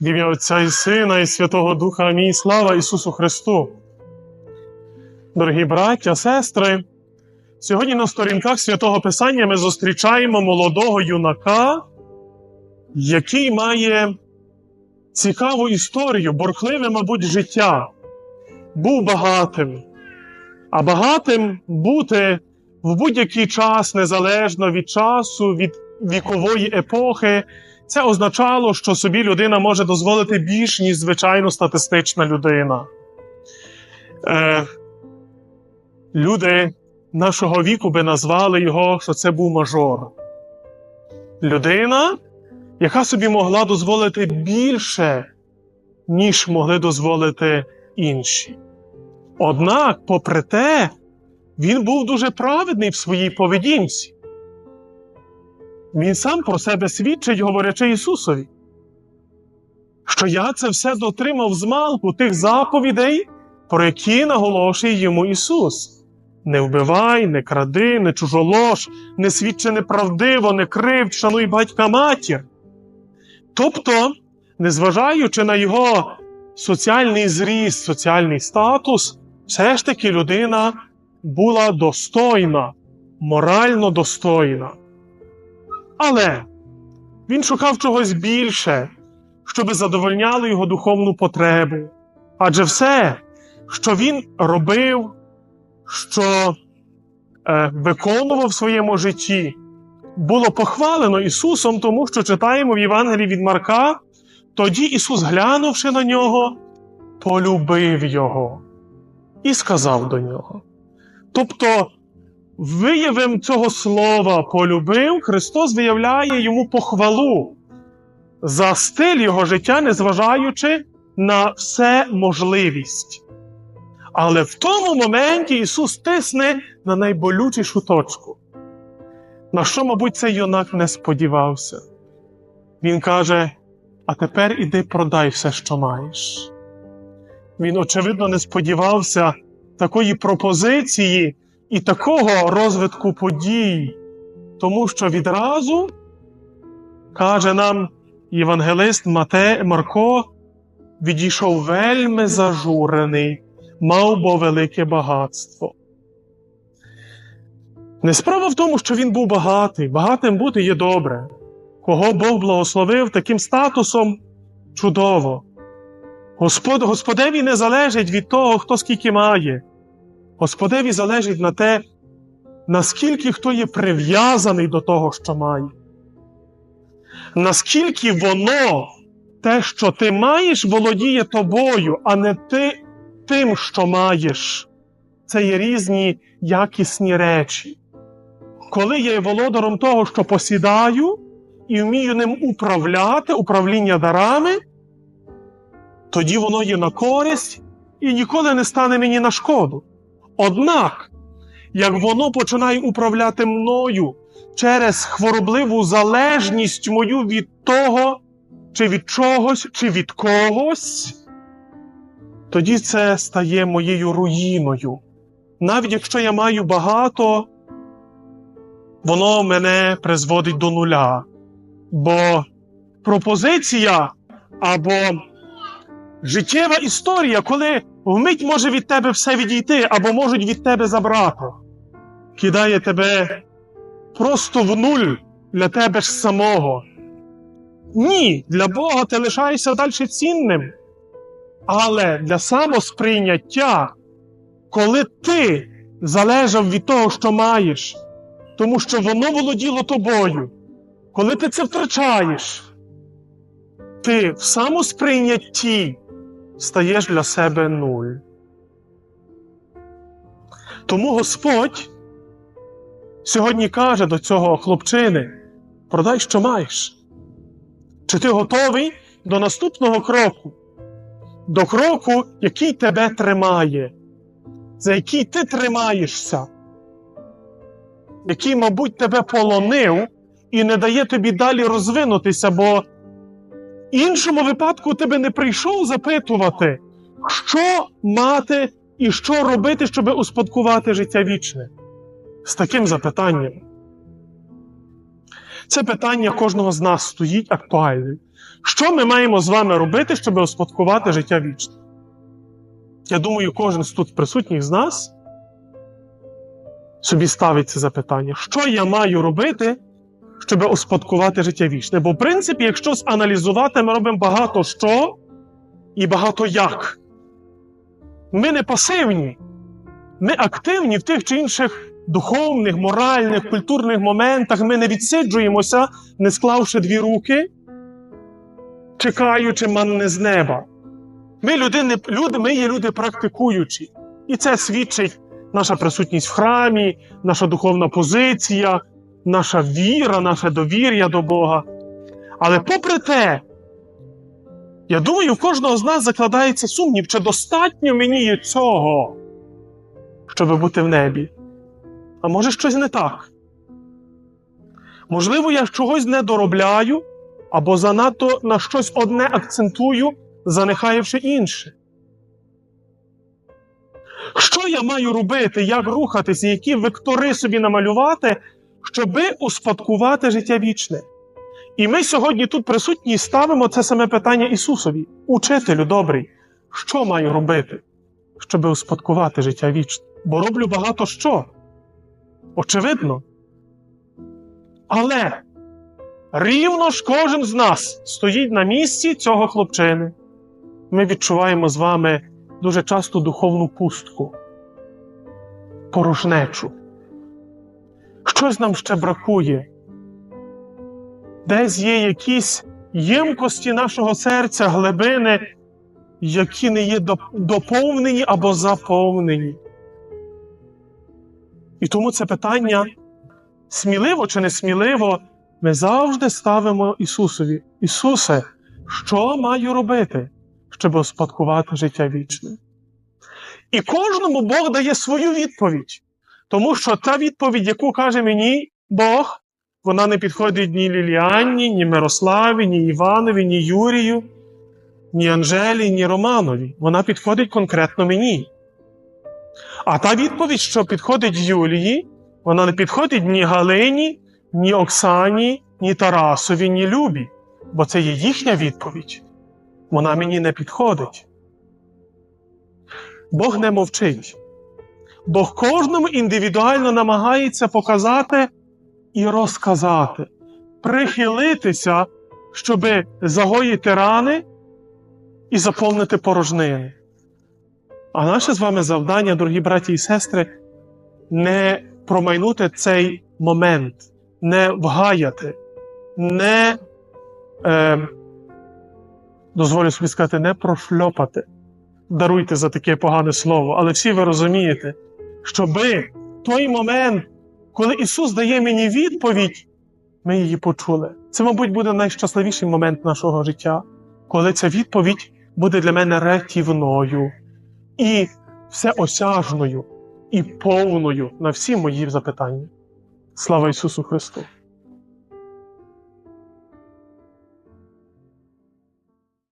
В ім'я Отця і Сина, і Святого Духа Амінь. Слава Ісусу Христу. Дорогі браття, сестри, сьогодні на сторінках святого Писання ми зустрічаємо молодого юнака, який має цікаву історію, борхливе, мабуть, життя. Був багатим. А багатим бути в будь-який час, незалежно від часу, від вікової епохи, це означало, що собі людина може дозволити більш, ніж звичайно статистична людина. Е, Люди нашого віку би назвали його, що це був мажор. Людина, яка собі могла дозволити більше, ніж могли дозволити інші. Однак, попри те, він був дуже праведний в своїй поведінці. Він сам про себе свідчить, говорячи Ісусові, що я це все дотримав з малку тих заповідей, про які наголошує йому Ісус. Не вбивай, не кради, не чужолож, не свідчи неправдиво, не кривд, шануй батька матір. Тобто, незважаючи на його соціальний зріст, соціальний статус, все ж таки людина була достойна, морально достойна. Але він шукав чогось більше, щоб задовольняло його духовну потребу. Адже все, що він робив, що е, виконував в своєму житті, було похвалено Ісусом, тому що читаємо в Євангелії від Марка, тоді Ісус, глянувши на нього, полюбив Його і сказав до нього. Тобто, виявом цього слова полюбив, Христос виявляє йому похвалу за стиль його життя, незважаючи на все можливість. Але в тому моменті Ісус тисне на найболючішу точку. На що, мабуть, цей юнак не сподівався. Він каже: А тепер іди продай все, що маєш. Він, очевидно, не сподівався такої пропозиції і такого розвитку подій, тому що відразу каже нам євангелист Мате Марко, відійшов вельми зажурений, мав бо велике багатство. Не справа в тому, що він був багатий, багатим бути є добре. Кого Бог благословив таким статусом чудово. Господ, Господеві не залежить від того, хто скільки має. Господеві залежить на те, наскільки хто є прив'язаний до того, що має. Наскільки воно, те, що ти маєш, володіє тобою, а не ти тим, що маєш. Це є різні якісні речі. Коли я є володаром того, що посідаю, і вмію ним управляти, управління дарами, тоді воно є на користь і ніколи не стане мені на шкоду. Однак, як воно починає управляти мною через хворобливу залежність мою від того, чи від чогось, чи від когось, тоді це стає моєю руїною. Навіть якщо я маю багато, воно мене призводить до нуля. Бо пропозиція або життєва історія, коли вмить може від тебе все відійти, або можуть від тебе забрати, кидає тебе просто в нуль для тебе ж самого. Ні, для Бога ти лишаєшся далі цінним. Але для самосприйняття, коли ти залежав від того, що маєш, тому що воно володіло тобою, коли ти це втрачаєш, ти в самосприйнятті стаєш для себе нуль. Тому Господь сьогодні каже до цього хлопчини: продай, що маєш. Чи ти готовий до наступного кроку? До кроку, який тебе тримає, за який ти тримаєшся, який, мабуть, тебе полонив і не дає тобі далі розвинутися, бо іншому випадку тебе не прийшов запитувати, що мати і що робити, щоб успадкувати життя вічне. З таким запитанням. Це питання кожного з нас стоїть актуальним. Що ми маємо з вами робити, щоб успадкувати життя вічне? Я думаю, кожен з тут присутніх з нас собі ставить це запитання: що я маю робити, щоб успадкувати життя вічне? Бо, в принципі, якщо аналізувати, ми робимо багато що і багато як. Ми не пасивні, ми активні в тих чи інших духовних, моральних, культурних моментах. Ми не відсиджуємося, не склавши дві руки, чекаючи манни з неба. Ми, людини, люди, ми є люди практикуючі. І це свідчить наша присутність в храмі, наша духовна позиція, наша віра, наше довір'я до Бога. Але попри те, я думаю, в кожного з нас закладається сумнів, чи достатньо мені цього, щоб бути в небі. А може щось не так? Можливо, я чогось не доробляю або занадто на щось одне акцентую, занехаєвши інше. Що я маю робити, як рухатися, які вектори собі намалювати, щоби успадкувати життя вічне? І ми сьогодні тут присутні ставимо це саме питання Ісусові, учителю добрий, що маю робити, щоби успадкувати життя вічне? Бо роблю багато що. Очевидно. Але рівно ж кожен з нас стоїть на місці цього хлопчини. Ми відчуваємо з вами дуже часто духовну пустку, порожнечу. Щось нам ще бракує. Десь є якісь ємкості нашого серця, глибини, які не є доповнені або заповнені. І тому це питання сміливо чи несміливо, ми завжди ставимо Ісусові. Ісусе, що маю робити, щоб успадкувати життя вічне? І кожному Бог дає свою відповідь. Тому що та відповідь, яку каже мені Бог, вона не підходить ні Ліліанні, ні Мирославі, ні Іванові, ні Юрію, ні Анжелі, ні Романові. Вона підходить конкретно мені. А та відповідь, що підходить Юлії, вона не підходить ні Галині, ні Оксані, ні Тарасові, ні Любі, бо це є їхня відповідь. Вона мені не підходить. Бог не мовчить. Бог кожному індивідуально намагається показати і розказати, прихилитися, щоб загоїти рани і заповнити порожнини. А наше з вами завдання, дорогі браті і сестри, не промайнути цей момент, не вгаяти, не, е, дозволю собі сказати, не прошльопати. Даруйте за таке погане слово, але всі ви розумієте, щоби той момент, коли Ісус дає мені відповідь, ми її почули. Це, мабуть, буде найщасливіший момент нашого життя, коли ця відповідь буде для мене рятівною і всеосяжною, і повною на всі мої запитання. Слава Ісусу Христу!